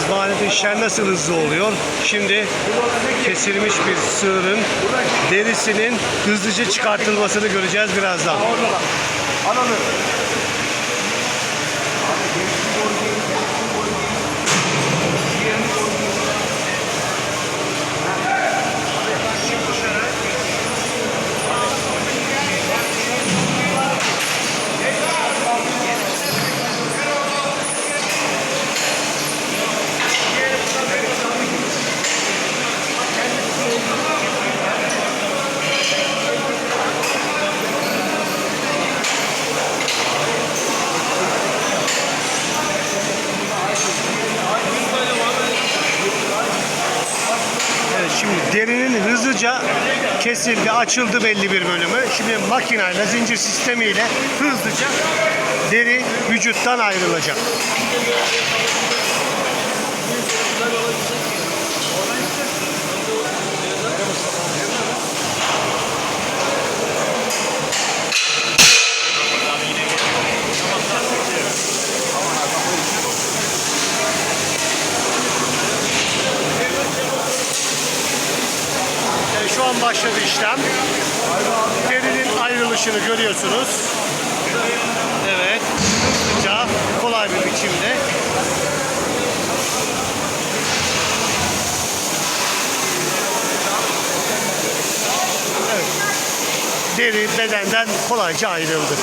mezbahanede işler nasıl hızlı oluyor? Şimdi kesilmiş bir sığırın derisinin hızlıca çıkartılmasını göreceğiz birazdan. Al şimdi derinin hızlıca kesildi, açıldı belli bir bölümü. Şimdi makineyle, zincir sistemiyle hızlıca deri vücuttan ayrılacak. An başladı işlem. Derinin ayrılışını görüyorsunuz. Evet, hızlıca, kolay bir biçimde. Evet. Deri bedenden kolayca ayrıldı.